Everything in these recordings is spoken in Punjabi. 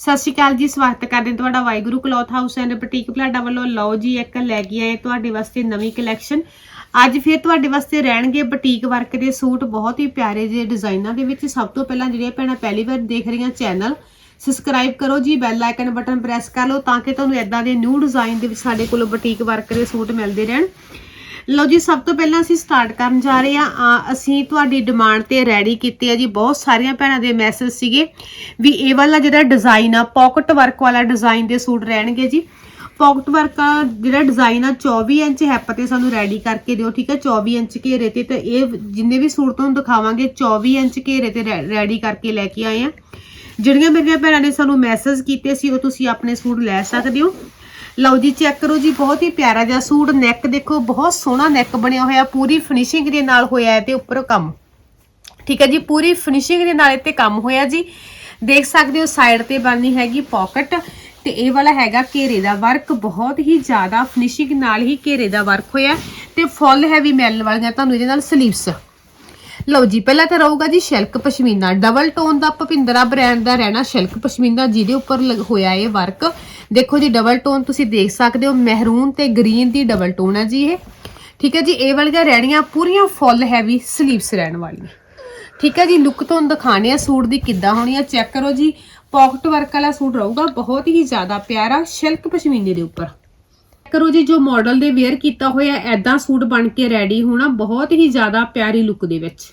ਸਤਿ ਸ਼੍ਰੀ ਅਕਾਲ ਜੀ, ਸਵਾਗਤ ਕਰਦੇ ਤੁਹਾਡਾ Waheguru cloth house and boutique Palada ਵੱਲੋਂ। ਲਓ ਜੀ, ਇੱਕ ਲੈ ਕੇ ਆਏ ਤੁਹਾਡੇ ਵਾਸਤੇ ਨਵੀਂ ਕਲੈਕਸ਼ਨ। ਅੱਜ ਫਿਰ ਤੁਹਾਡੇ ਵਾਸਤੇ ਰਹਿਣਗੇ ਬੁਟੀਕ ਵਰਕ ਦੇ ਸੂਟ, ਬਹੁਤ ਹੀ ਪਿਆਰੇ ਜਿਹੇ ਡਿਜ਼ਾਈਨਾਂ ਦੇ ਵਿੱਚ। ਸਭ ਤੋਂ ਪਹਿਲਾਂ ਜਿਹੜੀਆਂ ਭੈਣਾਂ ਪਹਿਲੀ ਵਾਰ ਦੇਖ ਰਹੀਆਂ ਚੈਨਲ ਸਬਸਕ੍ਰਾਈਬ ਕਰੋ ਜੀ ਬੈਲ ਆਈਕਨ ਬਟਨ ਪ੍ਰੈਸ ਕਰ ਲਓ ਤਾਂ ਕਿ ਤੁਹਾਨੂੰ ਇਦਾਂ ਦੇ ਨਿਊ ਡਿਜ਼ਾਈਨ ਦੇ ਵਿੱਚ ਸਾਡੇ ਕੋਲੋਂ ਬੁਟੀਕ ਵਰਕ ਦੇ ਸੂਟ ਮਿਲਦੇ ਰਹਿਣ। ਲਓ ਜੀ, ਸਭ ਤੋਂ ਪਹਿਲਾਂ ਅਸੀਂ ਸਟਾਰਟ ਕਰਨ ਜਾ ਰਹੇ ਹਾਂ। ਅਸੀਂ ਤੁਹਾਡੀ ਡਿਮਾਂਡ ਤੇ ਰੈਡੀ ਕੀਤੇ ਆ ਜੀ। ਬਹੁਤ ਸਾਰੀਆਂ ਭੈਣਾਂ ਦੇ ਮੈਸੇਜ ਸੀਗੇ ਵੀ ਇਹ ਵਾਲਾ ਜਿਹੜਾ ਡਿਜ਼ਾਈਨ ਆ ਪਾਕਟ ਵਰਕ ਵਾਲਾ ਡਿਜ਼ਾਈਨ ਦੇ ਸੂਟ ਰਹਿਣਗੇ ਜੀ। ਪਾਕਟ ਵਰਕ ਜਿਹੜਾ ਡਿਜ਼ਾਈਨ ਆ 24 ਇੰਚ ਹੈਪ ਤੇ ਸਾਨੂੰ ਰੈਡੀ ਕਰਕੇ ਦਿਓ, ਠੀਕ ਆ 24 ਇੰਚ ਘੇਰੇ ਤੇ ਤੇ ਇਹ ਜਿੰਨੇ ਵੀ ਸੂਟ ਤੁਹਾਨੂੰ ਦਿਖਾਵਾਂਗੇ 24 ਇੰਚ ਘੇਰੇ ਤੇ ਰੈਡੀ ਕਰਕੇ ਲੈ ਕੇ ਆਏ ਆ। ਜਿਹੜੀਆਂ ਮੇਰੀਆਂ ਭੈਣਾਂ ਨੇ ਸਾਨੂੰ ਮੈਸੇਜ ਕੀਤੇ ਸੀ, ਉਹ ਤੁਸੀਂ ਆਪਣੇ ਸੂਟ ਲੈ ਸਕਦੇ ਹੋ। ਲਓ ਜੀ ਚੈੱਕ ਕਰੋ ਜੀ, ਬਹੁਤ ਹੀ ਪਿਆਰਾ ਜਿਹਾ ਸੂਟ ਨੈਕ ਦੇਖੋ, ਬਹੁਤ ਸੋਹਣਾ ਨੈਕ ਬਣਿਆ ਹੋਇਆ, ਪੂਰੀ ਫਿਨਿਸ਼ਿੰਗ ਦੇ ਨਾਲ ਹੋਇਆ ਹੈ ਤੇ ਉੱਪਰ ਕੰਮ। ਠੀਕ ਹੈ ਜੀ, ਪੂਰੀ ਫਿਨਿਸ਼ਿੰਗ ਦੇ ਨਾਲ ਇੱਥੇ ਕੰਮ ਹੋਇਆ ਜੀ। ਦੇਖ ਸਕਦੇ ਹੋ ਸਾਈਡ ਤੇ ਬਣਨੀ ਹੈਗੀ ਪਾਕਟ ਤੇ ਇਹ ਵਾਲਾ ਹੈਗਾ ਘੇਰੇ ਦਾ ਵਰਕ ਬਹੁਤ ਹੀ ਜ਼ਿਆਦਾ ਫਿਨਿਸ਼ਿੰਗ ਨਾਲ ਹੀ ਘੇਰੇ ਦਾ ਵਰਕ ਹੋਇਆ ਤੇ ਫੁੱਲ ਹੈਵੀ ਮੈਲ ਵਾਲੀਆਂ ਤੁਹਾਨੂੰ ਇਹਦੇ ਨਾਲ ਸਲੀਵਸ ਲਓ ਜੀ, ਪਹਿਲਾਂ ਤਾਂ ਰਹੂਗਾ ਜੀ ਸ਼ਿਲਕ ਪਸ਼ਮੀਨਾ ਡਬਲ ਟੋਨ ਦਾ ਭਪਿੰਦਰਾ ਬ੍ਰਾਂਡ ਦਾ ਰਹਿਣਾ ਸ਼ਿਲਕ ਪਸ਼ਮੀਨਾ, ਜਿਹਦੇ ਉੱਪਰ ਲਗ- ਹੋਇਆ ਇਹ ਵਰਕ ਦੇਖੋ ਜੀ ਡਬਲ ਟੋਨ ਤੁਸੀਂ ਦੇਖ ਸਕਦੇ ਹੋ, ਮਹਿਰੂਨ ਤੇ ਗ੍ਰੀਨ ਦੀ ਡਬਲ ਟੋਨ ਹੈ ਜੀ ਇਹ। ਠੀਕ ਹੈ ਜੀ, ਇਹ ਵਾਲੀਆਂ ਰਹਿਣੀਆਂ ਪੂਰੀਆਂ ਫੁੱਲ ਹੈਵੀ ਸਲੀਵਸ ਰਹਿਣ ਵਾਲੀਆਂ। ਠੀਕ ਹੈ ਜੀ ਲੁੱਕ ਤੁਹਾਨੂੰ ਦਿਖਾਣੇ ਆ ਸੂਟ ਦੀ ਕਿੱਦਾਂ ਹੋਣੀ ਆ। ਚੈੱਕ ਕਰੋ ਜੀ ਪਾਕਟ ਵਰਕ ਵਾਲਾ ਸੂਟ ਰਹੂਗਾ, ਬਹੁਤ ਹੀ ਜ਼ਿਆਦਾ ਪਿਆਰਾ ਸ਼ਿਲਕ ਪਸ਼ਮੀਨੇ ਦੇ ਉੱਪਰ। ਕਰੋ ਜੀ, ਜੋ ਮਾਡਲ ਦੇ ਵੇਅਰ ਕੀਤਾ ਹੋਇਆ ਐਦਾਂ ਸੂਟ ਬਣ ਕੇ ਰੈਡੀ ਹੋਣਾ, ਬਹੁਤ ਹੀ ਜ਼ਿਆਦਾ ਪਿਆਰੀ ਲੁੱਕ ਦੇ ਵਿੱਚ।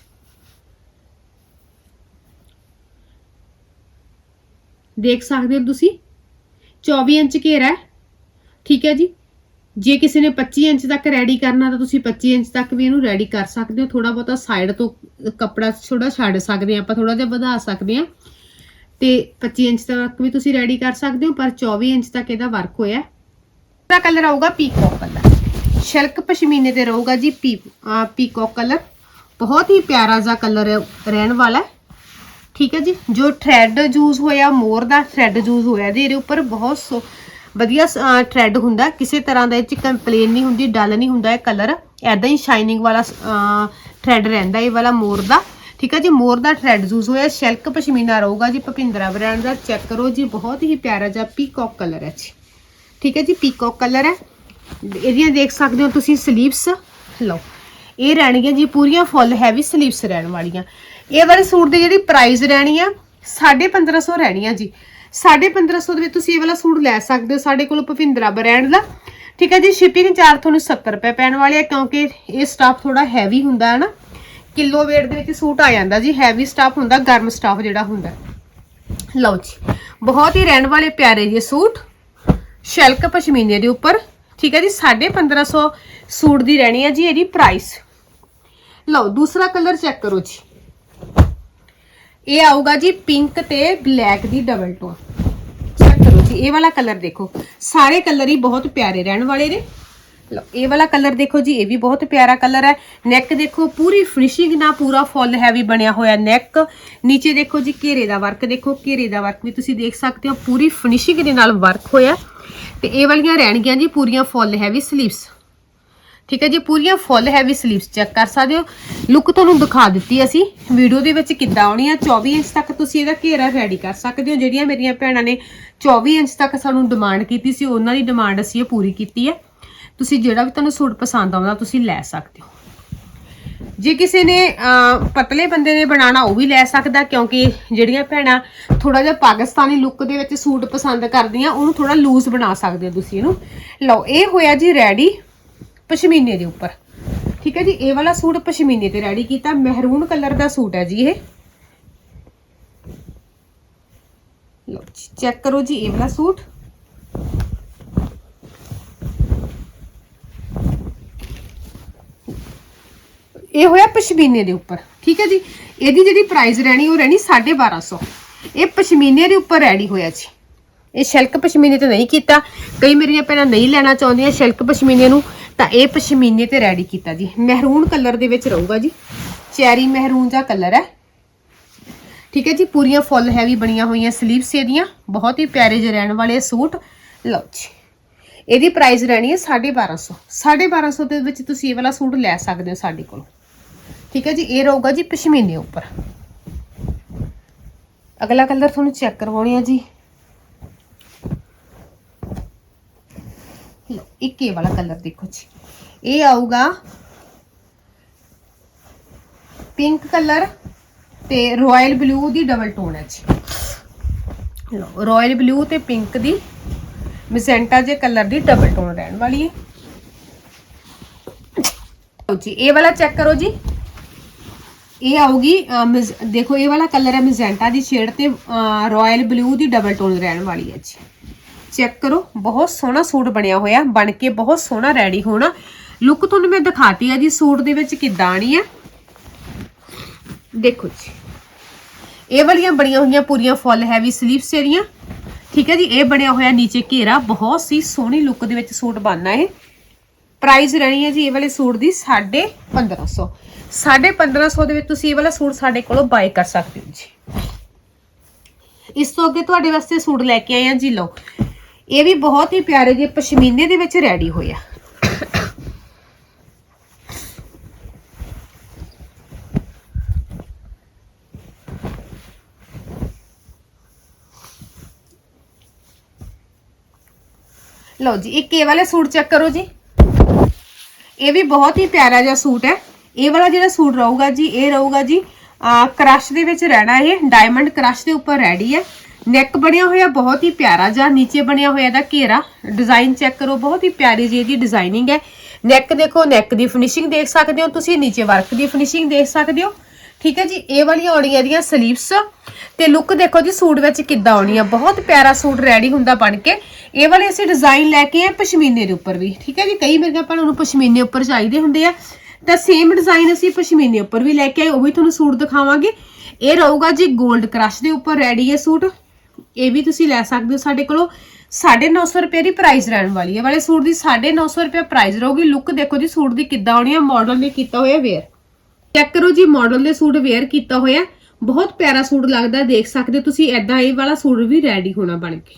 ਦੇਖ ਸਕਦੇ ਹੋ ਤੁਸੀਂ? 24 ਇੰਚ ਘੇਰਾ ਹੈ। ਠੀਕ ਹੈ ਜੀ। ਜੇ ਕਿਸੇ ਨੇ 25 ਇੰਚ ਤੱਕ ਰੈਡੀ ਕਰਨਾ ਤਾਂ ਤੁਸੀਂ 25 ਇੰਚ ਤੱਕ ਵੀ ਇਹਨੂੰ ਰੈਡੀ ਕਰ ਸਕਦੇ ਹੋ। ਥੋੜਾ ਬਹੁਤਾ ਸਾਈਡ ਤੋਂ ਕੱਪੜਾ ਥੋੜਾ ਛੱਡ ਸਕਦੇ ਆ ਆਪਾਂ ਥੋੜਾ ਜਿਹਾ ਵਧਾ ਸਕਦੇ ਆ ਤੇ 25 ਇੰਚ ਤੱਕ ਵੀ ਤੁਸੀਂ ਰੈਡੀ ਕਰ ਸਕਦੇ ਹੋ, ਪਰ 24 ਇੰਚ ਤੱਕ ਇਹਦਾ ਵਰਕ ਹੋਇਆ ਹੈ। ਕਲਰ ਆਊਗਾ ਪੀਕੌਕ ਕਲਰ ਸ਼ਿਲਕ ਪਸ਼ਮੀਨੇ ਤੇ ਰਹੂਗਾ ਜੀ, ਪੀ ਪੀਕੌਕ ਕਲਰ ਬਹੁਤ ਹੀ ਪਿਆਰਾ ਜਿਹਾ ਕਲਰ ਰਹਿਣ ਵਾਲਾ ਹੈ। ਠੀਕ ਹੈ ਜੀ, ਜੋ ਥ੍ਰੈਡ ਯੂਜ਼ ਹੋਇਆ, ਮੋਰ ਦਾ ਥ੍ਰੈਡ ਯੂਜ਼ ਹੋਇਆ ਜੀ, ਇਹਦੇ ਉੱਪਰ ਬਹੁਤ ਸੋ- ਵਧੀਆ ਥ੍ਰੈਡ ਹੁੰਦਾ, ਕਿਸੇ ਤਰ੍ਹਾਂ ਦਾ ਇਹ ਚ ਕੰਪਲੇਨ ਨਹੀਂ ਹੁੰਦੀ, ਡਲ ਨਹੀਂ ਹੁੰਦਾ ਇਹ ਕਲਰ ਐਦਾਂ ਹੀ ਸ਼ਾਈਨਿੰਗ ਵਾਲਾ ਥ੍ਰੈਡ ਰਹਿੰਦਾ ਇਹ ਵਾਲਾ ਮੋਰ ਦਾ। ਠੀਕ ਹੈ ਜੀ, ਮੋਰ ਦਾ ਥ੍ਰੈਡ ਯੂਜ਼ ਹੋਇਆ, ਸ਼ਿਲਕ ਪਸ਼ਮੀਨਾ ਰਹੂਗਾ ਜੀ, ਭਪਿੰਦਰਾ ਬ੍ਰਾਂਡ ਦਾ ਚੈੱਕ ਕਰੋ ਜੀ, ਬਹੁਤ ਹੀ ਪਿਆਰਾ ਜਿਹਾ ਪੀਕੌਕ ਕਲਰ ਹੈ ਜੀ। ਠੀਕ ਹੈ ਜੀ ਪੀਕੌਕ ਕਲਰ ਹੈ। ਇਹਦੀਆਂ ਦੇਖ ਸਕਦੇ ਹੋ ਤੁਸੀਂ ਸਲੀਵਸ ਲਓ। ਇਹ ਰਹਿਣਗੀਆਂ ਜੀ ਪੂਰੀਆਂ ਫੁੱਲ ਹੈਵੀ ਸਲੀਵਸ ਰਹਿਣ ਵਾਲੀਆਂ। ਇਹ ਵਾਲੇ ਸੂਟ ਦੀ ਜਿਹੜੀ ਪ੍ਰਾਈਸ ਰਹਿਣੀ ਆ 1550 ਰਹਿਣੀ ਆ ਜੀ। 1550 ਦੇ ਵਿੱਚ ਤੁਸੀਂ ਇਹ ਵਾਲਾ ਸੂਟ ਲੈ ਸਕਦੇ ਹੋ, ਸਾਡੇ ਕੋਲ ਭਵਿੰਦਰਾ ਬ੍ਰਾਂਡ ਦਾ। ਠੀਕ ਹੈ ਜੀ ਸ਼ਿਪਿੰਗ ਚਾਰਜ ਤੁਹਾਨੂੰ 70 ਰੁਪਏ ਪੈਣ ਵਾਲੇ ਆ, ਕਿਉਂਕਿ ਇਹ ਸਟਾਫ ਥੋੜਾ ਹੈਵੀ ਹੁੰਦਾ ਹੈ ਨਾ। ਕਿਲੋ weight ਦੇ ਵਿੱਚ ਸੂਟ ਆ ਜਾਂਦਾ ਜੀ ਹੈਵੀ ਸਟਾਫ ਹੁੰਦਾ, ਗਰਮ ਸਟਾਫ ਜਿਹੜਾ ਹੁੰਦਾ। ਲਓ ਜੀ, ਬਹੁਤ ਹੀ ਰਹਿਣ ਵਾਲੇ ਪਿਆਰੇ ਜਿਹੇ ਸੂਟ, ਸ਼ਿਲਕ ਪਸ਼ਮੀਨੇ ਦੇ ਉੱਪਰ। ਠੀਕ ਹੈ ਜੀ 1550 ਸੂਟ ਦੀ ਰਹਿਣੀ ਹੈ ਜੀ ਇਹਦੀ ਪ੍ਰਾਈਸ ਲਓ, ਦੂਸਰਾ ਕਲਰ ਚੈੱਕ ਕਰੋ ਜੀ। ਇਹ ਆਊਗਾ ਜੀ ਪਿੰਕ ਤੇ ਬਲੈਕ ਦੀ ਡਬਲ ਟੋਨ। ਚੈੱਕ ਕਰੋ ਜੀ, ਇਹ ਵਾਲਾ ਕਲਰ ਦੇਖੋ। ਸਾਰੇ ਕਲਰ ਹੀ ਬਹੁਤ ਪਿਆਰੇ ਰਹਿਣ ਵਾਲੇ ਨੇ। ਲਓ, ਇਹ ਵਾਲਾ ਕਲਰ ਦੇਖੋ ਜੀ, ਇਹ ਵੀ ਬਹੁਤ ਪਿਆਰਾ ਕਲਰ ਹੈ। ਨੈਕ ਦੇਖੋ, ਪੂਰੀ ਫਿਨਿਸ਼ਿੰਗ ਨਾਲ ਪੂਰਾ ਫੁੱਲ ਹੈਵੀ ਬਣਿਆ ਹੋਇਆ ਨੈਕ। ਨੀਚੇ ਦੇਖੋ ਜੀ, ਘੇਰੇ ਦਾ ਵਰਕ ਦੇਖੋ, ਘੇਰੇ ਦਾ ਵਰਕ ਵੀ ਤੁਸੀਂ ਦੇਖ ਸਕਦੇ ਹੋ। ਪੂਰੀ ਫਿਨਿਸ਼ਿੰਗ ਦੇ ਨਾਲ ਵਰਕ ਹੋਇਆ। ਤੇ ਇਹ ਵਾਲੀਆਂ ਰਹਿਣਗੀਆਂ ਜੀ, ਪੂਰੀਆਂ ਫੁੱਲ ਹੈਵੀ ਸਲੀਵਸ। ਠੀਕ ਹੈ ਜੀ, ਪੂਰੀਆਂ ਫੁੱਲ ਹੈਵੀ ਸਲੀਵਸ ਚੈੱਕ ਕਰ ਸਕਦੇ ਹੋ। ਲੁੱਕ ਤੁਹਾਨੂੰ ਦਿਖਾ ਦਿੱਤੀ ਅਸੀਂ। ਵੀਡੀਓ ਦੇ ਵਿੱਚ ਕਿੱਦਾਂ ਆਉਣੀ ਆ 24 ਇੰਚ ਤੱਕ ਤੁਸੀਂ ਇਹਦਾ ਘੇਰਾ ਰੈਡੀ ਕਰ ਸਕਦੇ ਹੋ। ਜਿਹੜੀਆਂ ਮੇਰੀਆਂ ਭੈਣਾਂ ਨੇ 24 ਇੰਚ ਤੱਕ ਸਾਨੂੰ ਡਿਮਾਂਡ ਕੀਤੀ ਸੀ, ਉਹਨਾਂ ਦੀ ਡਿਮਾਂਡ ਅਸੀਂ ਇਹ ਪੂਰੀ ਕੀਤੀ ਹੈ। ਤੁਸੀਂ ਜਿਹੜਾ ਵੀ ਤੁਹਾਨੂੰ ਸੂਟ ਪਸੰਦ ਆਉਂਦਾ, ਤੁਸੀਂ ਲੈ ਸਕਦੇ ਹੋ। ਜੇ ਕਿਸੇ ਨੇ ਪਤਲੇ ਬੰਦੇ ਨੇ ਬਣਾਉਣਾ, ਉਹ ਵੀ ਲੈ ਸਕਦਾ, ਕਿਉਂਕਿ ਜਿਹੜੀਆਂ ਭੈਣਾਂ ਥੋੜਾ ਜਿਹਾ ਪਾਕਿਸਤਾਨੀ ਲੁੱਕ ਦੇ ਵਿੱਚ ਸੂਟ ਪਸੰਦ ਕਰਦੀਆਂ, ਉਹਨੂੰ ਥੋੜਾ ਲੂਜ਼ ਬਣਾ ਸਕਦੇ ਹੋ ਤੁਸੀਂ ਇਹਨੂੰ। ਲਓ, ਇਹ ਹੋਇਆ ਜੀ ਰੈਡੀ ਪਸ਼ਮੀਨੇ ਦੇ ਉੱਪਰ। ਠੀਕ ਹੈ ਜੀ, ਇਹ ਵਾਲਾ ਸੂਟ ਪਸ਼ਮੀਨੇ ਤੇ ਰੈਡੀ ਕੀਤਾ। ਮਹਿਰੂਨ ਕਲਰ ਦਾ ਸੂਟ ਹੈ ਜੀ ਇਹ। ਲਓ ਜੀ ਚੈੱਕ ਕਰੋ ਜੀ ਇਹ ਵਾਲਾ ਸੂਟ। ਇਹ ਹੋਇਆ ਪਸ਼ਮੀਨੇ ਦੇ ਉੱਪਰ। ਠੀਕ ਹੈ ਜੀ, ਇਹਦੀ ਜਿਹੜੀ ਪ੍ਰਾਈਸ ਰਹਿਣੀ, ਉਹ ਰਹਿਣੀ 1250 ਇਹ ਪਸ਼ਮੀਨੇ ਦੇ ਉੱਪਰ ਰੈਡੀ ਹੋਇਆ ਜੀ। ਇਹ ਸ਼ਿਲਕ ਪਸ਼ਮੀਨੇ ਤੇ ਨਹੀਂ ਕੀਤਾ। ਕਈ ਮੇਰੀਆਂ ਭੈਣਾਂ ਨਹੀਂ ਲੈਣਾ ਚਾਹੁੰਦੀਆਂ ਸ਼ਿਲਕ ਪਸ਼ਮੀਨੇ ਨੂੰ। ਤਾਂ ਇਹ ਪਸ਼ਮੀਨੇ ਤੇ ਰੈਡੀ ਕੀਤਾ ਜੀ। ਮਹਿਰੂਨ ਕਲਰ ਦੇ ਵਿੱਚ ਰਹੂਗਾ ਜੀ। ਚੈਰੀ ਮਹਿਰੂਨ ਦਾ ਕਲਰ ਹੈ। ਠੀਕ ਹੈ ਜੀ, ਪੂਰੀਆਂ ਫੁੱਲ ਹੈਵੀ ਬਣੀਆਂ ਹੋਈਆਂ ਸਲੀਵਸ ਇਹਦੀਆਂ। ਬਹੁਤ ਹੀ ਪਿਆਰੇ ਜਿਹੇ ਰਹਿਣ ਵਾਲੇ ਸੂਟ। ਲਓ ਜੀ। ਇਹਦੀ ਪ੍ਰਾਈਸ ਰਹਿਣੀ ਹੈ 1250 1250 ਦੇ ਵਿੱਚ ਤੁਸੀਂ ਇਹ ਵਾਲਾ ਸੂਟ ਲੈ ਸਕਦੇ ਹੋ ਸਾਡੇ ਕੋਲ। ਠੀਕ ਹੈ ਜੀ, ਇਹ ਰਹੂਗਾ ਜੀ ਪਸ਼ਮੀਨੇ ਉੱਪਰ। ਅਗਲਾ ਕਲਰ ਤੁਹਾਨੂੰ ਚੈੱਕ ਕਰਵਾਉਣੀ ਹੈ ਜੀ। ਲਓ ਇੱਕ ਇਹ ਵਾਲਾ ਕਲਰ ਦੇਖੋ ਜੀ। ਇਹ ਆਊਗਾ ਪਿੰਕ ਕਲਰ ਤੇ ਰਾਇਲ ਬਲੂ ਦੀ ਡਬਲ ਟੋਨ ਹੈ ਜੀ। ਲਓ, ਰਾਇਲ ਬਲੂ ਤੇ ਪਿੰਕ ਦੀ ਮਿਸੈਂਟਾ ਜੇ ਕਲਰ ਦੀ ਡਬਲ ਟੋਨ ਰਹਿਣ ਵਾਲੀ ਹੈ। ਲਓ ਜੀ, ਇਹ ਵਾਲਾ ਚੈੱਕ ਕਰੋ ਜੀ। ਇਹ ਆਊਗੀ ਦੇਖੋ, ਇਹ ਵਾਲਾ ਕਲਰ ਹੈ ਮਿਜ਼ੈਂਟਾ ਦੀ ਸ਼ੇਡ ਤੇ ਰਾਇਲ ਬਲੂ ਦੀ ਡਬਲ ਟੋਨ ਰਹਿਣ ਵਾਲੀ ਹੈ ਜੀ। ਚੈੱਕ ਕਰੋ। ਬਹੁਤ ਸੋਹਣਾ ਸੂਟ ਬਣਿਆ ਹੋਇਆ। ਬਣ ਕੇ ਬਹੁਤ ਸੋਹਣਾ ਰੈਡੀ ਹੋਣਾ। ਲੁੱਕ ਤੁਹਾਨੂੰ ਮੈਂ ਦਿਖਾਤੀ ਹੈ ਜੀ, ਸੂਟ ਦੇ ਵਿੱਚ ਕਿੱਦਾਂ ਆਣੀ ਹੈ ਦੇਖੋ ਜੀ। ਇਹ ਵਾਲੀਆਂ ਬਣੀਆਂ ਹੋਈਆਂ ਪੂਰੀਆਂ ਫੁੱਲ ਹੈਵੀ ਸਲੀਵਸ ਜਿਹੜੀਆਂ। ਠੀਕ ਹੈ ਜੀ, ਇਹ ਬਣਿਆ ਹੋਇਆ ਨੀਚੇ ਘੇਰਾ। ਬਹੁਤ ਸੀ ਸੋਹਣੀ ਲੁੱਕ ਦੇ ਵਿੱਚ ਸੂਟ ਬਣਨਾ ਹੈ ਪ੍ਰਾਈਸ ਰਹਿਣੀ ਹੈ ਜੀ ਇਹ ਵਾਲੇ ਸੂਟ ਦੀ 1550 1550 ਦੇ ਵਿੱਚ ਤੁਸੀਂ ਇਹ ਵਾਲਾ ਸੂਟ ਸਾਡੇ ਕੋਲੋਂ ਬਾਏ ਕਰ ਸਕਦੇ ਹੋ ਜੀ। ਇਸ ਤੋਂ ਅੱਗੇ ਤੁਹਾਡੇ ਵਾਸਤੇ ਸੂਟ ਲੈ ਕੇ ਆਏ ਆ ਜੀ, ਲਓ। ਇਹ ਵੀ ਬਹੁਤ ਹੀ ਪਿਆਰੇ ਜਿਹੇ ਪਸ਼ਮੀਨੇ ਦੇ ਵਿੱਚ ਰੈਡੀ ਹੋਇਆ ਲਓ ਜੀ, ਇੱਕ ਇਹ ਵਾਲੇ ਸੂਟ ਚੈੱਕ ਕਰੋ ਜੀ। ਇਹ ਵੀ ਬਹੁਤ ਹੀ ਪਿਆਰਾ ਜਿਹਾ ਸੂਟ ਹੈ। ਇਹ ਵਾਲਾ ਜਿਹੜਾ ਸੂਟ ਰਹੂਗਾ ਜੀ, ਇਹ ਰਹੂਗਾ ਜੀ ਕਰਸ਼ ਦੇ ਵਿੱਚ ਰਹਿਣਾ ਇਹ ਡਾਇਮੰਡ ਕਰਸ਼ ਦੇ ਉੱਪਰ ਰੈਡੀ ਹੈ। ਨੈਕ ਬਣਿਆ ਹੋਇਆ, ਬਹੁਤ ਹੀ ਪਿਆਰਾ ਜਿਹਾ, ਨੀਚੇ ਬਣਿਆ ਹੋਇਆ ਦਾ ਘੇਰਾ। ਡਿਜ਼ਾਈਨ ਚੈੱਕ ਕਰੋ, ਬਹੁਤ ਹੀ ਪਿਆਰੀ ਜੀ ਇਹਦੀ ਡਿਜ਼ਾਈਨਿੰਗ ਹੈ। ਨੈਕ ਦੇਖੋ ਨੈਕ ਦੀ ਫਿਨਿਸ਼ਿੰਗ ਦੇਖ ਸਕਦੇ ਹੋ ਤੁਸੀਂ, ਨੀਚੇ ਵਰਕ ਦੀ ਫਿਨਿਸ਼ਿੰਗ ਦੇਖ ਸਕਦੇ ਹੋ। ਠੀਕ ਹੈ ਜੀ, ਇਹ ਵਾਲੀਆਂ ਆਉਣੀਆਂ ਇਹਦੀਆਂ ਸਲੀਵਸ ਤੇ ਲੁੱਕ ਦੇਖੋ ਜੀ, ਸੂਟ ਵਿੱਚ ਕਿੱਦਾਂ ਆਉਣੀ ਆ ਬਹੁਤ ਪਿਆਰਾ ਸੂਟ ਰੈਡੀ ਹੁੰਦਾ ਬਣ ਕੇ। ਇਹ ਵਾਲੇ ਅਸੀਂ ਡਿਜ਼ਾਈਨ ਲੈ ਕੇ ਆ ਪਸ਼ਮੀਨੇ ਦੇ ਉੱਪਰ ਵੀ। ਠੀਕ ਹੈ ਜੀ, ਕਈ ਮੇਰੀਆਂ ਆਪਾਂ ਨੂੰ ਪਸ਼ਮੀਨੇ ਉੱਪਰ ਚਾਹੀਦੇ ਹੁੰਦੇ ਆ। ਤਾਂ ਸੇਮ ਡਿਜ਼ਾਈਨ ਅਸੀਂ ਪਸ਼ਮੀਨੇ ਉੱਪਰ ਵੀ ਲੈ ਕੇ ਆਏ, ਉਹ ਵੀ ਤੁਹਾਨੂੰ ਸੂਟ ਦਿਖਾਵਾਂਗੇ। ਇਹ ਰਹੂਗਾ ਜੀ 골ਡ ਕ੍ਰਸ਼ ਦੇ ਉੱਪਰ ਰੈਡੀ ਹੈ ਸੂਟ। ਇਹ ਵੀ ਤੁਸੀਂ ਲੈ ਸਕਦੇ ਹੋ ਸਾਡੇ ਕੋਲੋਂ 950 ਰੁਪਏ ਦੀ ਪ੍ਰਾਈਸ ਰਹਿਣ ਵਾਲੀ ਹੈ। ਵਾਲੇ ਸੂਟ ਦੀ 950 ਰੁਪਏ ਪ੍ਰਾਈਸ ਰਹੂਗੀ। ਲੁੱਕ ਦੇਖੋ ਜੀ, ਸੂਟ ਦੀ ਕਿੱਦਾਂ ਆਉਣੀ ਹੈ। ਮਾਡਲ ਨੇ ਕੀਤਾ ਹੋਇਆ ਵੇਅਰ ਚੈੱਕ ਕਰੋ ਜੀ ਮਾਡਲ ਦੇ ਸੂਟ ਵੇਅਰ ਕੀਤਾ ਹੋਇਆ। ਬਹੁਤ ਪਿਆਰਾ ਸੂਟ ਲੱਗਦਾ ਦੇਖ ਸਕਦੇ ਹੋ ਤੁਸੀਂ। ਐਦਾਂ ਇਹ ਵਾਲਾ ਸੂਟ ਵੀ ਰੈਡੀ ਹੋਣਾ ਬਣ ਕੇ।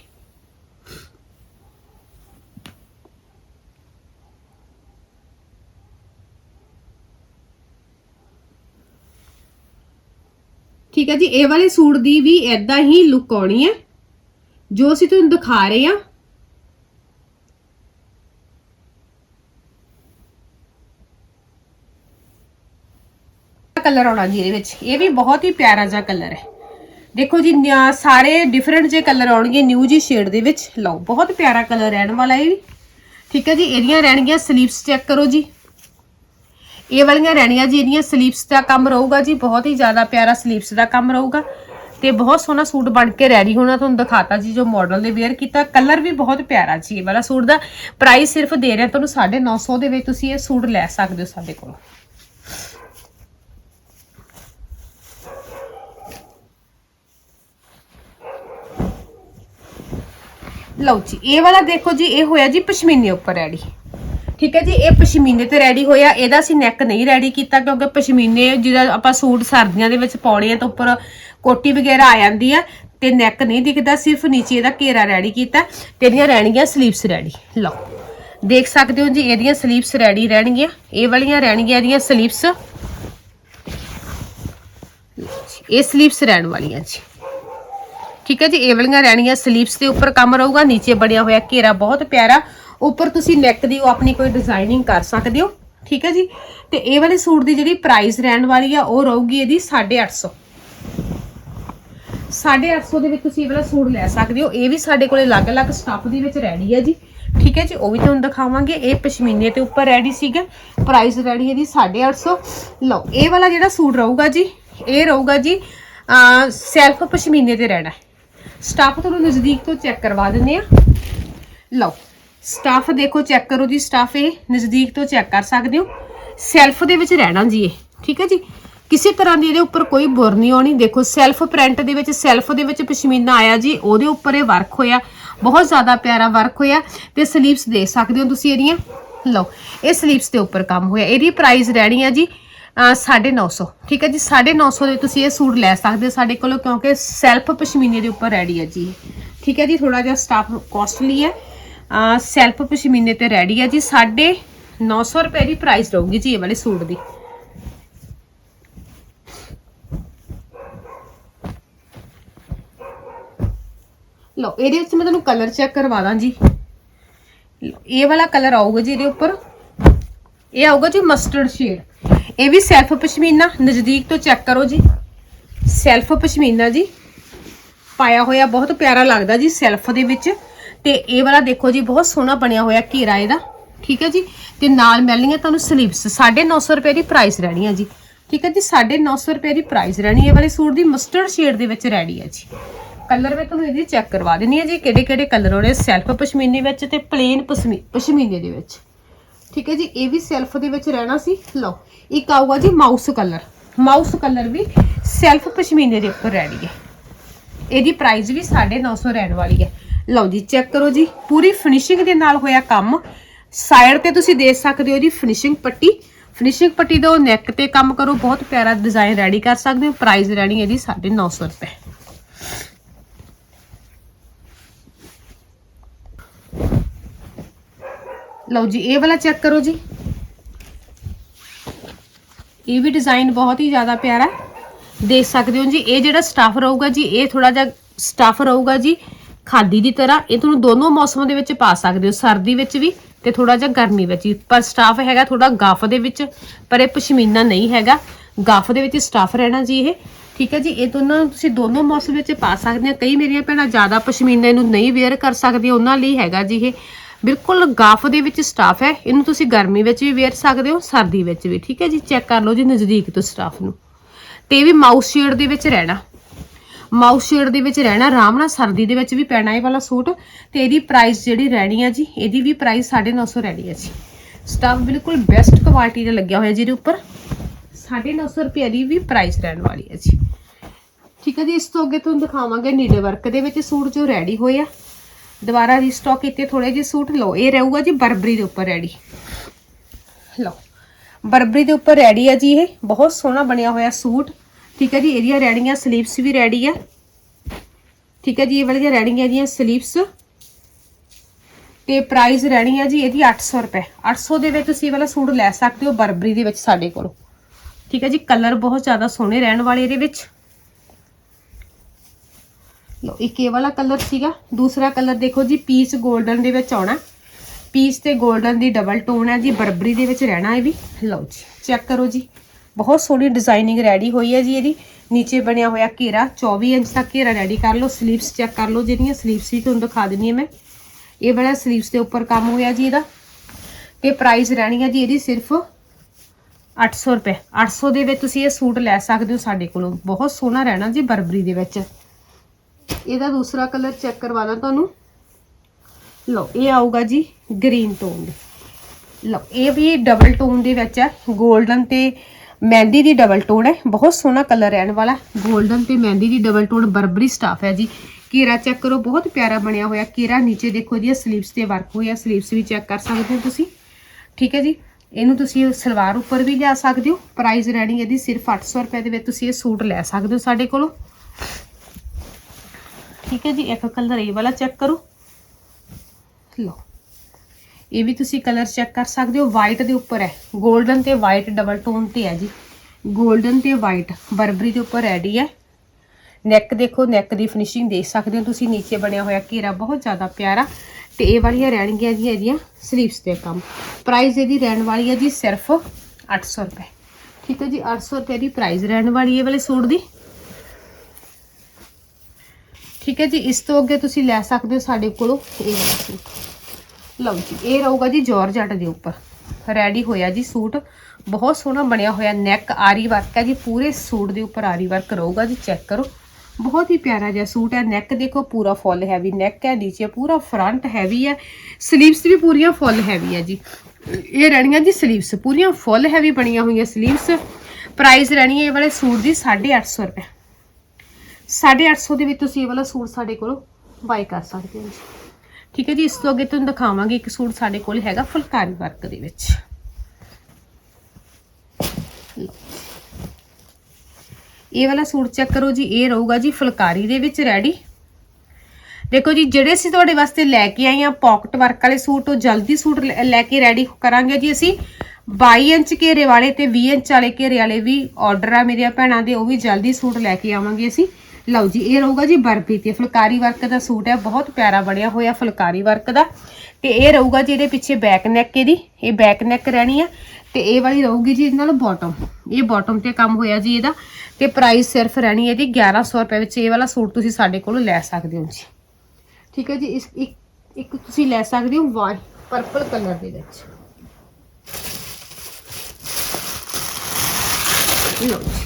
ਠੀਕ ਹੈ ਜੀ, ਇਹ ਵਾਲੇ ਸੂਟ ਦੀ ਵੀ ਐਦਾਂ ਹੀ ਲੁੱਕ ਆਉਣੀ ਹੈ। ਜੋ ਅਸੀਂ ਤੁਹਾਨੂੰ ਦਿਖਾ ਰਹੇ ਹਾਂ। ਕਲਰ ਆਉਣਾ ਜੀ ਇਹਦੇ ਵਿੱਚ। ਇਹ ਵੀ ਬਹੁਤ ਹੀ ਪਿਆਰਾ ਜਿਹਾ ਕਲਰ ਹੈ। ਦੇਖੋ ਜੀ, ਨਿਆ- ਸਾਰੇ ਡਿਫਰੈਂਟ ਜੇ ਕਲਰ ਆਉਣਗੇ ਨਿਊ ਜੀ ਸ਼ੇਡ ਦੇ ਵਿੱਚ। ਲਓ, ਬਹੁਤ ਪਿਆਰਾ ਕਲਰ ਰਹਿਣ ਵਾਲਾ ਇਹ ਵੀ। ਠੀਕ ਹੈ ਜੀ, ਇਹਦੀਆਂ ਰਹਿਣਗੀਆਂ ਸਲੀਵਸ ਚੈੱਕ ਕਰੋ ਜੀ। ਇਹ ਵਾਲੀਆਂ ਰਹਿਣੀਆਂ ਜੀ ਇਹਦੀਆਂ ਸਲੀਵਸ ਦਾ ਕੰਮ ਰਹੂਗਾ ਜੀ, ਬਹੁਤ ਹੀ ਜ਼ਿਆਦਾ ਪਿਆਰਾ ਸਲੀਵਸ ਦਾ ਕੰਮ ਰਹੂਗਾ ਤੇ ਬਹੁਤ ਸੋਹਣਾ ਸੂਟ ਬਣ ਕੇ ਰੈਡੀ ਹੋਣਾ ਤੁਹਾਨੂੰ ਦਿਖਾਤਾ ਜੀ, ਜੋ ਮਾਡਲ ਦੇ ਵੇਅਰ ਕੀਤਾ। ਕਲਰ ਵੀ ਬਹੁਤ ਪਿਆਰਾ ਜੀ, ਇਹ ਵਾਲਾ ਸੂਟ ਦਾ ਪ੍ਰਾਈਸ ਸਿਰਫ ਦੇ ਰਿਹਾ ਤੁਹਾਨੂੰ 950 ਦੇ ਵਿੱਚ ਤੁਸੀਂ ਇਹ ਸੂਟ ਲੈ ਸਕਦੇ ਹੋ ਸਾਡੇ ਕੋਲ। ਲਓ ਜੀ, ਇਹ ਵਾਲਾ ਦੇਖੋ ਜੀ, ਇਹ ਹੋਇਆ ਜੀ ਪਸ਼ਮੀਨੇ ਉੱਪਰ ਰੈਡੀ ਠੀਕ ਹੈ ਜੀ, ਇਹ ਪਸ਼ਮੀਨੇ ਤੇ ਰੈਡੀ ਹੋਇਆ, ਇਹਦਾ ਅਸੀਂ ਨੈਕ ਨਹੀਂ ਰੈਡੀ ਕੀਤਾ ਕਿਉਂਕਿ ਪਸ਼ਮੀਨੇ ਜਿਹਦਾ ਆਪਾਂ ਸੂਟ ਸਰਦੀਆਂ ਦੇ ਵਿੱਚ ਪਾਉਣੇ ਆ ਤਾਂ ਉੱਪਰ ਕੋਟੀ ਵਗੈਰਾ ਆ ਜਾਂਦੀ ਆ ਤੇ ਨੈਕ ਨਹੀਂ ਦਿਖਦਾ, ਸਿਰਫ ਨੀਚੇ ਇਹਦਾ ਘੇਰਾ ਰੈਡੀ ਕੀਤਾ ਤੇ ਇਹਦੀਆਂ ਰਹਿਣਗੀਆਂ ਸਲੀਵਸ ਰੈਡੀ ਲਓ, ਦੇਖ ਸਕਦੇ ਹੋ ਜੀ, ਇਹਦੀਆਂ ਸਲੀਵਸ ਰੈਡੀ ਰਹਿਣਗੀਆਂ, ਇਹ ਵਾਲੀਆਂ ਰਹਿਣਗੀਆਂ ਇਹਦੀਆਂ ਸਲੀਵਸ ਇਹ ਸਲੀਵਸ ਰਹਿਣ ਵਾਲੀਆਂ ਜੀ। ਠੀਕ ਹੈ ਜੀ, ਇਹ ਵਾਲੀਆਂ ਰਹਿਣੀਆਂ ਸਲੀਵਸ ਦੇ ਉੱਪਰ ਕੰਮ ਰਹੂਗਾ, ਨੀਚੇ ਬਣਿਆ ਹੋਇਆ ਘੇਰਾ ਬਹੁਤ ਪਿਆਰਾ ਉੱਪਰ ਤੁਸੀਂ ਨੈਕ ਦੀ ਉਹ ਆਪਣੀ ਕੋਈ ਡਿਜ਼ਾਈਨਿੰਗ ਕਰ ਸਕਦੇ ਹੋ, ਠੀਕ ਹੈ ਜੀ? ਤੇ ਇਹ ਵਾਲੇ ਸੂਟ ਦੀ ਜਿਹੜੀ ਪ੍ਰਾਈਸ ਰਹਿਣ ਵਾਲੀ ਆ, ਉਹ ਰਹੂਗੀ ਇਹਦੀ 850 850 ਦੇ ਵਿੱਚ ਤੁਸੀਂ ਇਹ ਵਾਲਾ ਸੂਟ ਲੈ ਸਕਦੇ ਹੋ। ਇਹ ਵੀ ਸਾਡੇ ਕੋਲੇ ਅਲੱਗ-ਅਲੱਗ ਸਟੱਫ ਦੇ ਵਿੱਚ ਰੈਡੀ ਹੈ ਜੀ, ਠੀਕ ਹੈ ਜੀ? ਉਹ ਵੀ ਤੁਹਾਨੂੰ ਦਿਖਾਵਾਂਗੇ। ਇਹ ਪਸ਼ਮੀਨੇ ਤੇ ਉੱਪਰ ਰੈਡੀ ਸੀਗਾ। ਪ੍ਰਾਈਸ ਰੈਡੀ ਇਹਦੀ 850 ਲਓ, ਇਹ ਵਾਲਾ ਜਿਹੜਾ ਸੂਟ ਰਹੂਗਾ ਜੀ, ਇਹ ਰਹੂਗਾ ਜੀ ਸੈਲਫ ਪਸ਼ਮੀਨੇ ਤੇ ਰਹਿਣਾ। ਸਟੱਫ ਤੁਹਾਨੂੰ ਨਜ਼ਦੀਕ ਤੋਂ ਚੈੱਕ ਕਰਵਾ ਦਿੰਦੇ ਆ ਲਓ ਸਟੱਫ ਦੇਖੋ ਚੈੱਕ ਕਰੋ ਜੀ ਸਟੱਫ ਇਹ ਨਜ਼ਦੀਕ ਤੋਂ ਚੈੱਕ ਕਰ ਸਕਦੇ ਹੋ। ਸੈਲਫ ਦੇ ਵਿੱਚ ਰਹਿਣਾ ਜੀ ਇਹ, ਠੀਕ ਹੈ ਜੀ? ਕਿਸੇ ਤਰ੍ਹਾਂ ਦੀ ਇਹਦੇ ਉੱਪਰ ਕੋਈ ਬੁਰ ਨਹੀਂ ਆਉਣੀ। ਦੇਖੋ ਸੈਲਫ ਪ੍ਰਿੰਟ ਦੇ ਵਿੱਚ ਸੈਲਫ ਦੇ ਵਿੱਚ ਪਸ਼ਮੀਨਾ ਆਇਆ ਜੀ, ਉਹਦੇ ਉੱਪਰ ਇਹ ਵਰਕ ਹੋਇਆ। ਬਹੁਤ ਜ਼ਿਆਦਾ ਪਿਆਰਾ ਵਰਕ ਹੋਇਆ। ਤੇ ਸਲੀਵਸ ਦੇਖ ਸਕਦੇ ਹੋ ਤੁਸੀਂ ਇਹਦੀਆਂ। ਲਓ, ਇਹ ਸਲੀਵਸ ਦੇ ਉੱਪਰ ਕੰਮ ਹੋਇਆ। ਇਹਦੀ ਪ੍ਰਾਈਸ ਰਹਿਣੀ ਹੈ ਜੀ, ਅਹ 950 ਠੀਕ ਹੈ ਜੀ? 950 ਦੇ ਤੁਸੀਂ ਇਹ ਸੂਟ ਲੈ ਸਕਦੇ ਹੋ ਸਾਡੇ ਕੋਲੋਂ, ਕਿਉਂਕਿ ਸੈਲਫ ਪਸ਼ਮੀਨੇ ਦੇ ਉੱਪਰ ਰੈਡੀ ਹੈ ਜੀ। ਠੀਕ ਹੈ ਜੀ? ਥੋੜਾ ਜਿਹਾ ਸਟਾਫ ਕਾਸਟਲੀ ਹੈ। ਸੈਲਫ ਪਸ਼ਮੀਨੇ ਤੇ ਰੈਡੀ ਹੈ ਜੀ। 950 ਰੁਪਏ ਦੀ ਪ੍ਰਾਈਸ ਰਹੂਗੀ ਜੀ ਇਹ ਵਾਲੇ ਸੂਟ ਦੀ। ਲਓ, ਇਹਦੇ ਵਿੱਚ ਮੈਂ ਤੁਹਾਨੂੰ ਕਲਰ ਚੈੱਕ ਕਰਵਾ ਦਾਂ ਜੀ। ਇਹ ਵਾਲਾ ਕਲਰ ਆਊਗਾ ਜੀ ਇਹਦੇ ਉੱਪਰ। ਇਹ ਆਊਗਾ ਜੀ ਮਸਟਰਡ ਸ਼ੇਡ ਇਹ ਵੀ ਸੈਲਫ ਪਸ਼ਮੀਨਾ ਨਜ਼ਦੀਕ ਤੋਂ ਚੈੱਕ ਕਰੋ ਜੀ। ਸੈਲਫ ਪਸ਼ਮੀਨਾ ਜੀ। ਪਾਇਆ ਹੋਇਆ ਬਹੁਤ ਪਿਆਰਾ ਲੱਗਦਾ ਜੀ ਸੈਲਫ ਦੇ ਵਿੱਚ। ਤੇ ਇਹ ਵਾਲਾ ਦੇਖੋ ਜੀ, ਬਹੁਤ ਸੋਹਣਾ ਬਣਿਆ ਹੋਇਆ ਘੇਰਾ ਇਹਦਾ। ਠੀਕ ਹੈ ਜੀ? ਤੇ ਨਾਲ ਮਿਲਣਗੀਆਂ ਤੁਹਾਨੂੰ ਸਲੀਵਸ 950 ਰੁਪਏ ਦੀ ਪ੍ਰਾਈਸ ਰਹਿਣੀ ਹੈ ਜੀ। ਠੀਕ ਹੈ ਜੀ? 950 ਰੁਪਏ ਦੀ ਪ੍ਰਾਈਸ ਰਹਿਣੀ। ਹੈ ਇਹ ਵਾਲੇ ਸੂਟ ਦੀ ਮਸਟਰਡ ਸ਼ੇਡ ਦੇ ਵਿੱਚ ਰੈਡੀ ਹੈ ਜੀ। ਕਲਰ ਮੈਂ ਤੁਹਾਨੂੰ ਇਹਦੀ ਚੈੱਕ ਕਰਵਾ ਦਿੰਨੀ ਹੈ ਜੀ, ਕਿਹੜੇ ਕਿਹੜੇ ਕਲਰ ਹੋਣੇ ਸੈਲਫ ਪਸ਼ਮੀਨੇ ਵਿੱਚ ਤੇ ਪਲੇਨ ਪਸ਼ਮੀਨੇ ਦੇ ਵਿੱਚ। ਠੀਕ ਹੈ ਜੀ? ਇਹ ਵੀ ਸੈਲਫ ਦੇ ਵਿੱਚ ਰਹਿਣਾ ਸੀ। ਲਓ, ਇੱਕ ਆਊਗਾ ਜੀ ਮਾਊਸ ਕਲਰ ਮਾਊਸ ਕਲਰ ਵੀ ਸੈਲਫ ਪਸ਼ਮੀਨੇ ਦੇ ਉੱਪਰ ਰੈਡੀ ਹੈ। ਇਹਦੀ ਪ੍ਰਾਈਸ ਵੀ 950 ਰਹਿਣ ਵਾਲੀ ਹੈ। ਲਓ ਜੀ ਚੈੱਕ ਕਰੋ ਜੀ। ਪੂਰੀ ਫਿਨਿਸ਼ਿੰਗ ਦੇ ਨਾਲ ਹੋਇਆ ਕੰਮ। ਸਾਈਡ ਤੇ ਤੁਸੀਂ ਦੇਖ ਸਕਦੇ ਹੋ ਜੀ ਫਿਨਿਸ਼ਿੰਗ ਪੱਟੀ। ਫਿਨਿਸ਼ਿੰਗ ਪੱਟੀ ਦਾ ਨੈਕ ਤੇ ਕੰਮ ਕਰੋ। ਬਹੁਤ ਪਿਆਰਾ ਡਿਜ਼ਾਈਨ ਰੈਡੀ ਕਰ ਸਕਦੇ ਹੋ। ਪ੍ਰਾਈਸ ਰਹਿਣੀ ਹੈ ਜੀ 950 ਰੁਪਏ। ਲਓ ਜੀ, ਇਹ ਵਾਲਾ ਚੈੱਕ ਕਰੋ ਜੀ। ਇਹ ਵੀ ਡਿਜ਼ਾਈਨ ਬਹੁਤ ਹੀ ਜ਼ਿਆਦਾ ਪਿਆਰਾ ਦੇਖ ਸਕਦੇ ਹੋ ਜੀ, ਇਹ ਜਿਹੜਾ ਸਟਾਫ ਰਹੂਗਾ ਜੀ, ਇਹ ਥੋੜਾ ਜਿਹਾ ਸਟਾਫ ਰਹੂਗਾ ਜੀ। ਖਾਦੀ ਦੀ ਤਰ੍ਹਾਂ ਇਹ ਤੁਹਾਨੂੰ ਦੋਨੋਂ ਮੌਸਮਾਂ ਦੇ ਵਿੱਚ ਪਾ ਸਕਦੇ ਹੋ। ਸਰਦੀ ਵਿੱਚ ਵੀ ਤੇ ਥੋੜਾ ਜਿਹਾ ਗਰਮੀ ਵਿੱਚ ਵੀ। ਪਰ ਸਟਾਫ ਹੈਗਾ ਥੋੜਾ ਗਾਫ ਦੇ ਵਿੱਚ, ਪਰ ਇਹ ਪਸ਼ਮੀਨਾ ਨਹੀਂ ਹੈਗਾ। ਗਾਫ ਦੇ ਵਿੱਚ ਸਟਾਫ ਰਹਿਣਾ ਜੀ ਇਹ। ਠੀਕ ਹੈ ਜੀ, ਇਹ ਦੋਨੋਂ ਤੁਸੀਂ ਦੋਨੋਂ ਮੌਸਮ ਵਿੱਚ ਪਾ ਸਕਦੇ ਹੋ। ਕਈ ਮੇਰੀਆਂ ਭੈਣਾਂ ਜ਼ਿਆਦਾ ਪਸ਼ਮੀਨਾ ਇਹਨੂੰ ਨਹੀਂ ਵੇਅਰ ਕਰ ਸਕਦੀਆਂ, ਉਹਨਾਂ ਲਈ ਹੈਗਾ ਜੀ ਇਹ। ਬਿਲਕੁਲ ਗਾਫ ਦੇ ਵਿੱਚ ਸਟਾਫ ਹੈ, ਇਹਨੂੰ ਤੁਸੀਂ ਗਰਮੀ ਵਿੱਚ ਵੀ ਵੇਅਰ ਸਕਦੇ ਹੋ, ਸਰਦੀ ਵਿੱਚ ਵੀ। ਠੀਕ ਹੈ ਜੀ, ਚੈੱਕ ਕਰ ਲਓ ਜੀ ਨਜ਼ਦੀਕ ਤੋਂ ਸਟਾਫ ਨੂੰ। ਤੇ ਇਹ ਵੀ ਮਾਊਸ ਸ਼ੇਡ ਦੇ ਵਿੱਚ ਰਹਿਣਾ। ਮਾਊਸ ਸ਼ੇਡ ਦੇ ਵਿੱਚ ਰਹਿਣਾ, ਆਰਾਮ ਨਾਲ ਸਰਦੀ ਦੇ ਵਿੱਚ ਵੀ ਪੈਣਾ ਇਹ ਵਾਲਾ ਸੂਟ ਤੇ ਇਹਦੀ ਪ੍ਰਾਈਸ ਜਿਹੜੀ ਰਹਿਣੀ ਆ ਜੀ, ਇਹਦੀ ਵੀ ਪ੍ਰਾਈਸ 950 ਰਹਿਣੀ ਹੈ ਜੀ। ਸਟਾਫ ਬਿਲਕੁਲ ਬੈਸਟ ਕੁਆਲਿਟੀ ਦਾ ਲੱਗਿਆ ਹੋਇਆ ਜਿਹਦੇ ਉੱਪਰ 950 ਰੁਪਏ ਦੀ ਵੀ ਪ੍ਰਾਈਸ ਰਹਿਣ ਵਾਲੀ ਹੈ ਜੀ। ਠੀਕ ਹੈ ਜੀ, ਇਸ ਤੋਂ ਅੱਗੇ ਤੁਹਾਨੂੰ ਦਿਖਾਵਾਂਗੇ ਨੀਡੇ ਵਰਕ ਦੇ ਵਿੱਚ ਸੂਟ ਜੋ ਰੈਡੀ ਹੋਏ ਆ। ਦੁਬਾਰਾ ਰੀਸਟਾਕ ਕੀਤੇ ਥੋੜੇ ਜਿਹੇ ਸੂਟ, ਲਓ ਇਹ ਰਹੂਗਾ ਜੀ ਬਰਬਰੀ ਦੇ ਉੱਪਰ ਰੈਡੀ ਲਓ, ਬਰਬਰੀ ਦੇ ਉੱਪਰ ਰੈਡੀ ਆ ਜੀ ਇਹ, ਬਹੁਤ ਸੋਹਣਾ ਬਣਿਆ ਹੋਇਆ ਸੂਟ। ਠੀਕ ਹੈ ਜੀ, ਇਹਦੀਆਂ ਰੈਡੀਆਂ ਸਲੀਵਸ ਵੀ ਰੈਡੀ ਹੈ ਠੀਕ ਹੈ ਜੀ, ਇਹ ਵਾਲੀਆਂ ਰੈਡੀਆਂ ਇਹਦੀਆਂ ਸਲੀਵਸ ਤੇ ਪ੍ਰਾਈਸ ਰਹਿਣੀ ਹੈ ਜੀ ਇਹਦੀ 800 ਰੁਪਏ। 800 ਦੇ ਵਿੱਚ ਤੁਸੀਂ ਇਹ ਵਾਲਾ ਸੂਟ ਲੈ ਸਕਦੇ ਹੋ ਬਰਬਰੀ ਦੇ ਵਿੱਚ ਸਾਡੇ ਕੋਲੋਂ। ਠੀਕ ਹੈ ਜੀ ਕਲਰ ਬਹੁਤ ਜ਼ਿਆਦਾ ਸੋਹਣੇ ਰਹਿਣ ਵਾਲੇ ਇਹਦੇ ਵਿੱਚ। ਲੋ ਇੱਕ ਇਹ ਵਾਲਾ ਕਲਰ ਸੀਗਾ, ਦੂਸਰਾ ਕਲਰ ਦੇਖੋ ਜੀ ਪੀਚ 골ਡਨ ਦੇ ਵਿੱਚ ਆਉਣਾ। ਪੀਚ ਤੇ 골ਡਨ ਦੀ ਡਬਲ ਟੋਨ ਹੈ ਜੀ, ਬਰਬਰੀ ਦੇ ਵਿੱਚ ਰਹਿਣਾ ਇਹ ਵੀ। ਲਓ ਜੀ ਚੈੱਕ ਕਰੋ ਜੀ। ਬਹੁਤ ਸੋਹਣੀ ਡਿਜ਼ਾਈਨਿੰਗ ਰੈਡੀ ਹੋਈ ਹੈ ਜੀ ਇਹਦੀ। ਨੀਚੇ ਬਣਿਆ ਹੋਇਆ ਘੇਰਾ 24 ਇੰਚ ਦਾ ਘੇਰਾ ਰੈਡੀ ਕਰ ਲਓ ਸਲੀਵਸ ਚੈੱਕ ਕਰ ਲਓ ਜਿਹੜੀਆਂ ਸਲੀਵਸ ਵੀ ਤੁਹਾਨੂੰ ਦਿਖਾ ਦਿੰਨੀ ਹਾਂ ਮੈਂ। ਇਹ ਬੜਾ ਸਲੀਵਸ ਦੇ ਉੱਪਰ ਕੰਮ ਹੋਇਆ ਜੀ ਇਹਦਾ। ਤੇ ਪ੍ਰਾਈਸ ਰਹਿਣੀ ਹੈ ਜੀ ਇਹਦੀ ਸਿਰਫ 800 ਰੁਪਏ। 800 ਦੇ ਵਿੱਚ ਤੁਸੀਂ ਇਹ ਸੂਟ ਲੈ ਸਕਦੇ ਹੋ ਸਾਡੇ ਕੋਲੋਂ। ਬਹੁਤ ਸੋਹਣਾ ਰਹਿਣਾ ਜੀ ਬਰਬਰੀ ਦੇ ਵਿੱਚ। ਇਹਦਾ ਦੂਸਰਾ ਕਲਰ ਚੈੱਕ ਕਰਵਾਦਾ ਤੁਹਾਨੂੰ। ਲਓ, ਇਹ ਆਊਗਾ ਜੀ ਗ੍ਰੀਨ ਟੋਨ ਦੇ ਲਓ, ਇਹ ਵੀ ਡਬਲ ਟੋਨ ਦੇ ਵਿੱਚ ਹੈ। 골ਡਨ ਤੇ ਮਹਿੰਦੀ ਦੀ ਡਬਲ ਟੋਨ ਹੈ, ਬਹੁਤ ਸੋਹਣਾ ਕਲਰ ਰਹਿਣ ਵਾਲਾ 골ਡਨ ਤੇ ਮਹਿੰਦੀ ਦੀ ਡਬਲ ਟੋਨ ਬਰਬਰੀ ਸਟਾਫ ਹੈ ਜੀ। ਕੀਰਾ ਚੈੱਕ ਕਰੋ, ਬਹੁਤ ਪਿਆਰਾ ਬਣਿਆ ਹੋਇਆ। ਕੀਰਾ ਨੀਚੇ ਦੇਖੋ ਜੀ ਸਲੀਵਸ ਤੇ ਵਰਕ ਹੋਇਆ ਸਲੀਵਸ ਵੀ ਚੈੱਕ ਕਰ ਸਕਦੇ ਹੋ ਤੁਸੀਂ। ਠੀਕ ਹੈ ਜੀ? ਇਹਨੂੰ ਤੁਸੀਂ ਸਲਵਾਰ ਉੱਪਰ ਵੀ ਲਿਆ ਸਕਦੇ ਹੋ। ਪ੍ਰਾਈਸ ਰਹਿਣੀ ਇਹਦੀ ਸਿਰਫ 800 ਰੁਪਏ ਦੇ ਵਿੱਚ ਤੁਸੀਂ ਇਹ ਸੂਟ ਲੈ ਸਕਦੇ ਹੋ ਸਾਡੇ ਕੋਲੋਂ। ਠੀਕ ਹੈ ਜੀ? ਇੱਕ ਕਲਰ ਇਹ ਵਾਲਾ ਚੈੱਕ ਕਰੋ। ਲਓ। ਇਹ ਵੀ ਤੁਸੀਂ ਕਲਰ ਚੈੱਕ ਕਰ ਸਕਦੇ ਹੋ ਵਾਈਟ ਦੇ ਉੱਪਰ ਹੈ। 골ਡਨ ਤੇ ਵਾਈਟ ਡਬਲ ਟੋਨ ਤੇ ਹੈ ਜੀ। 골ਡਨ ਤੇ ਵਾਈਟ ਬਰਬਰੀ ਦੇ ਉੱਪਰ ਰੈਡੀ ਹੈ। ਨੈਕ ਦੇਖੋ ਨੈਕ ਦੀ ਫਿਨਿਸ਼ਿੰਗ ਦੇਖ ਸਕਦੇ ਹੋ ਤੁਸੀਂ, ਨੀਚੇ ਬਣਿਆ ਹੋਇਆ ਘੇਰਾ ਬਹੁਤ ਜ਼ਿਆਦਾ ਪਿਆਰਾ। ਤੇ ਇਹ ਵਾਲੀਆਂ ਰਹਿਣਗੀਆਂ ਜੀ ਇਹਦੀਆਂ ਸਲੀਵਸ ਤੇ ਕੰਮ। ਪ੍ਰਾਈਸ ਇਹਦੀ ਰਹਿਣ ਵਾਲੀ ਹੈ ਜੀ ਸਿਰਫ 800 ਰੁਪਏ। ਠੀਕ ਹੈ ਜੀ 800 ਰੁਪਏ ਦੀ ਪ੍ਰਾਈਸ ਰਹਿਣ ਵਾਲੀ ਹੈ ਵਾਲੇ ਸੂਟ ਦੀ। ਠੀਕ ਹੈ ਜੀ, ਇਸ ਤੋਂ ਅੱਗੇ ਤੁਸੀਂ ਲੈ ਸਕਦੇ ਹੋ ਸਾਡੇ ਕੋਲੋਂ ਇਹ ਵਾਲਾ ਸੂਟ। ਲਓ ਜੀ, ਇਹ ਰਹੂਗਾ ਜੀ ਜਾਰਜਟ ਦੇ ਉੱਪਰ। ਰੈਡੀ ਹੋਇਆ ਜੀ ਸੂਟ। ਬਹੁਤ ਸੋਹਣਾ ਬਣਿਆ ਹੋਇਆ ਨੈਕ ਆਰੀ ਵਰਕ ਹੈ ਜੀ। ਪੂਰੇ ਸੂਟ ਦੇ ਉੱਪਰ ਆਰੀ ਵਰਕ ਰਹੂਗਾ ਜੀ ਚੈੱਕ ਕਰੋ। ਬਹੁਤ ਹੀ ਪਿਆਰਾ ਜਿਹਾ ਸੂਟ ਹੈ। ਨੈਕ ਦੇਖੋ, ਪੂਰਾ ਫੁੱਲ ਹੈਵੀ ਨੈਕ ਹੈ। ਨੀਚੇ ਪੂਰਾ ਫਰੰਟ ਹੈਵੀ ਹੈ। ਸਲੀਵਸ ਵੀ ਪੂਰੀਆਂ ਫੁੱਲ ਹੈਵੀ ਹੈ ਜੀ। ਇਹ ਰਹਿਣੀਆਂ ਜੀ ਸਲੀਵਸ ਪੂਰੀਆਂ ਫੁੱਲ ਹੈਵੀ ਬਣੀਆਂ ਹੋਈਆਂ ਸਲੀਵਸ ਪ੍ਰਾਈਸ ਰਹਿਣੀ ਹੈ ਇਹ ਵਾਲੇ ਸੂਟ ਦੀ 850 ਰੁਪਏ। 850 ਦੇ ਵਿੱਚ ਤੁਸੀਂ ਇਹ ਵਾਲਾ ਸੂਟ ਸਾਡੇ ਕੋਲੋਂ ਬਾਈ ਕਰ ਸਕਦੇ ਹੋ ਜੀ। ਠੀਕ ਹੈ ਜੀ, ਇਸ ਤੋਂ ਅੱਗੇ ਤੁਹਾਨੂੰ ਦਿਖਾਵਾਂਗੇ ਇੱਕ ਸੂਟ ਸਾਡੇ ਕੋਲ ਹੈਗਾ ਫੁਲਕਾਰੀ ਵਰਕ ਦੇ ਵਿੱਚ। ਇਹ ਵਾਲਾ ਸੂਟ ਚੈੱਕ ਕਰੋ ਜੀ, ਇਹ ਰਹੂਗਾ ਜੀ ਫੁਲਕਾਰੀ ਦੇ ਵਿੱਚ ਰੈਡੀ ਦੇਖੋ ਜੀ, ਜਿਹੜੇ ਅਸੀਂ ਤੁਹਾਡੇ ਵਾਸਤੇ ਲੈ ਕੇ ਆਏ ਆ ਪਾਕਟ ਵਰਕ ਵਾਲੇ ਸੂਟ, ਉਹ ਜਲਦੀ ਸੂਟ ਲੈ ਲੈ ਕੇ ਰੈਡੀ ਕਰਾਂਗੇ ਜੀ ਅਸੀਂ। 22 ਇੰਚ ਘੇਰੇ ਵਾਲੇ ਤੇ 20 ਇੰਚ ਵਾਲੇ ਘੇਰੇ ਵਾਲੇ ਵੀ ਆਰਡਰ ਆ ਮੇਰੀਆਂ ਭੈਣਾਂ ਦੇ, ਉਹ ਵੀ ਜਲਦੀ ਸੂਟ ਲੈ ਕੇ ਆਵਾਂਗੇ ਅਸੀਂ। ਲਓ ਜੀ, ਇਹ ਰਹੂਗਾ ਜੀ ਬਰਫੀ ਤੇ ਫੁਲਕਾਰੀ ਵਰਕ ਦਾ ਸੂਟ ਹੈ, ਬਹੁਤ ਪਿਆਰਾ ਬਣਿਆ ਹੋਇਆ ਫੁਲਕਾਰੀ ਵਰਕ ਦਾ। ਤੇ ਇਹ ਰਹੂਗਾ ਜੀ ਇਹਦੇ ਪਿੱਛੇ ਬੈਕ ਨੈਕ ਇਹਦੀ। ਇਹ ਬੈਕ ਨੈਕ ਰਹਿਣੀ ਆ। ਤੇ ਇਹ ਵਾਲੀ ਰਹੂਗੀ ਜੀ ਇਹਦੇ ਨਾਲ ਬਾਟਮ ਇਹ ਬਾਟਮ ਤੇ ਕੰਮ ਹੋਇਆ ਜੀ ਇਹਦਾ। ਤੇ ਪ੍ਰਾਈਸ ਸਿਰਫ ਰਹਿਣੀ ਹੈ ਇਹਦੀ 1100 ਰੁਪਏ ਵਿੱਚ। ਇਹ ਵਾਲਾ ਸੂਟ ਤੁਸੀਂ ਸਾਡੇ ਕੋਲੋਂ ਲੈ ਸਕਦੇ ਹੋ ਜੀ। ਠੀਕ ਹੈ ਜੀ, ਇਸ ਇੱਕ ਇੱਕ ਤੁਸੀਂ ਲੈ ਸਕਦੇ ਹੋ ਵਾਈ ਪਰਪਲ ਕਲਰ ਦੇ ਵਿੱਚ। ਲਓ ਜੀ।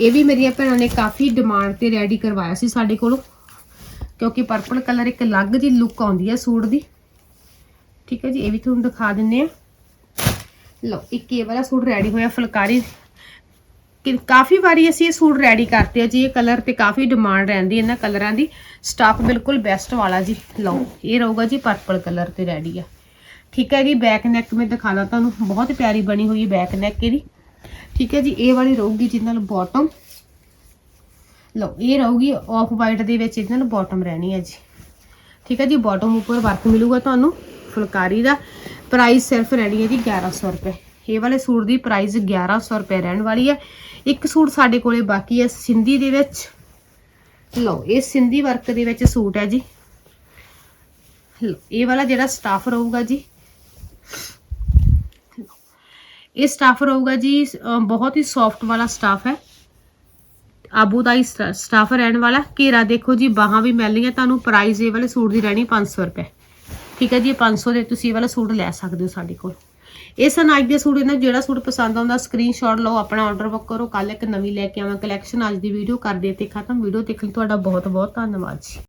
ਇਹ ਵੀ ਮੇਰੀਆਂ ਭੈਣਾਂ ਨੇ ਕਾਫੀ ਡਿਮਾਂਡ ਤੇ ਰੈਡੀ ਕਰਵਾਇਆ ਸੀ ਸਾਡੇ ਕੋਲੋਂ, ਕਿਉਂਕਿ ਪਰਪਲ ਕਲਰ ਇੱਕ ਅਲੱਗ ਜੀ ਲੁੱਕ ਆਉਂਦੀ ਹੈ ਸੂਟ ਦੀ। ਠੀਕ ਹੈ ਜੀ, ਇਹ ਵੀ ਤੁਹਾਨੂੰ ਦਿਖਾ ਦਿੰਨੇ ਆ। ਲਓ, ਇੱਕ ਇਹ ਵਾਲਾ ਸੂਟ ਰੈਡੀ ਹੋਇਆ, ਫੁਲਕਾਰੀ। ਕਿ ਕਾਫੀ ਵਾਰੀ ਅਸੀਂ ਇਹ ਸੂਟ ਰੈਡੀ ਕਰਤੇ ਆ ਜੀ, ਇਹ ਕਲਰ ਤੇ ਕਾਫੀ ਡਿਮਾਂਡ ਰਹਿੰਦੀ ਇਹਨਾਂ ਕਲਰਾਂ ਦੀ। ਸਟਾਕ ਬਿਲਕੁਲ ਬੈਸਟ ਵਾਲਾ ਜੀ। ਲਓ, ਇਹ ਰਹੂਗਾ ਜੀ ਪਰਪਲ ਕਲਰ ਤੇ ਰੈਡੀ ਆ। ਠੀਕ ਹੈ ਜੀ ਬੈਕ ਨੈਕ ਮੈਂ ਦਿਖਾ ਦਾਂ ਤੁਹਾਨੂੰ, ਬਹੁਤ ਪਿਆਰੀ ਬਣੀ ਹੋਈ ਹੈ ਬੈਕ ਨੈਕ ਇਹਦੀ। ਠੀਕ ਹੈ ਜੀ, ਇਹ ਵਾਲੀ ਰਹੂਗੀ ਜਿਹਦੇ ਨਾਲ ਬਾਟਮ ਲਓ, ਇਹ ਰਹੂਗੀ ਆਫ ਵਾਈਟ ਦੇ ਵਿੱਚ, ਇਹਦੇ ਨਾਲ ਬਾਟਮ ਰਹਿਣੀ ਹੈ ਜੀ। ਠੀਕ ਹੈ ਜੀ ਬਾਟਮ ਉੱਪਰ ਵਰਕ ਮਿਲੂਗਾ ਤੁਹਾਨੂੰ ਫੁਲਕਾਰੀ ਦਾ। ਪ੍ਰਾਈਸ ਸਿਰਫ ਰਹਿਣੀ ਹੈ ਜੀ 1100 ਰੁਪਏ। ਇਹ ਵਾਲੇ ਸੂਟ ਦੀ ਪ੍ਰਾਈਸ 1100 ਰੁਪਏ ਰਹਿਣ ਵਾਲੀ ਹੈ। ਇੱਕ ਸੂਟ ਸਾਡੇ ਕੋਲੇ ਬਾਕੀ ਹੈ ਸਿੰਧੀ ਦੇ ਵਿੱਚ। ਲਓ, ਇਹ ਸਿੰਧੀ ਵਰਕ ਦੇ ਵਿੱਚ ਸੂਟ ਹੈ ਜੀ। ਲਓ, ਇਹ ਵਾਲਾ ਜਿਹੜਾ ਸਟਾਫ ਰਹੂਗਾ ਜੀ। ਇਹ ਸਟਾਫ ਰਹੂਗਾ ਜੀ ਬਹੁਤ ਹੀ ਸੌਫਟ ਵਾਲਾ ਸਟਾਫ ਹੈ। ਆਬੂ ਦਾ ਹੀ ਸਟਾ- ਸਟਾਫ ਰਹਿਣ ਵਾਲਾ। ਘੇਰਾ ਦੇਖੋ ਜੀ, ਬਾਹਾਂ ਵੀ ਮਿਲ ਰਹੀਆਂ, ਤੁਹਾਨੂੰ ਪ੍ਰਾਈਸ ਇਹ ਵਾਲੇ ਸੂਟ ਦੀ ਰਹਿਣੀ 500 ਰੁਪਏ। ਠੀਕ ਹੈ ਜੀ, ਇਹ 500 ਦੇ ਤੁਸੀਂ ਇਹ ਵਾਲਾ ਸੂਟ ਲੈ ਸਕਦੇ ਹੋ ਸਾਡੇ ਕੋਲ। ਇਹ ਸਨ ਅੱਜ ਦੇ ਸੂਟ ਇਹਨਾਂ ਜਿਹੜਾ ਸੂਟ ਪਸੰਦ ਆਉਂਦਾ ਸਕਰੀਨਸ਼ਾਟ ਲਓ, ਆਪਣਾ ਆਰਡਰ ਬੁੱਕ ਕਰੋ। ਕੱਲ ਇੱਕ ਨਵੀਂ ਲੈ ਕੇ ਆਵਾਂ ਕਲੈਕਸ਼ਨ ਅੱਜ ਦੀ ਵੀਡੀਓ ਕਰਦੇ ਤੇ ਖਤਮ। ਵੀਡੀਓ ਦੇਖਣ ਲਈ ਤੁਹਾਡਾ ਬਹੁਤ ਬਹੁਤ ਧੰਨਵਾਦ ਜੀ।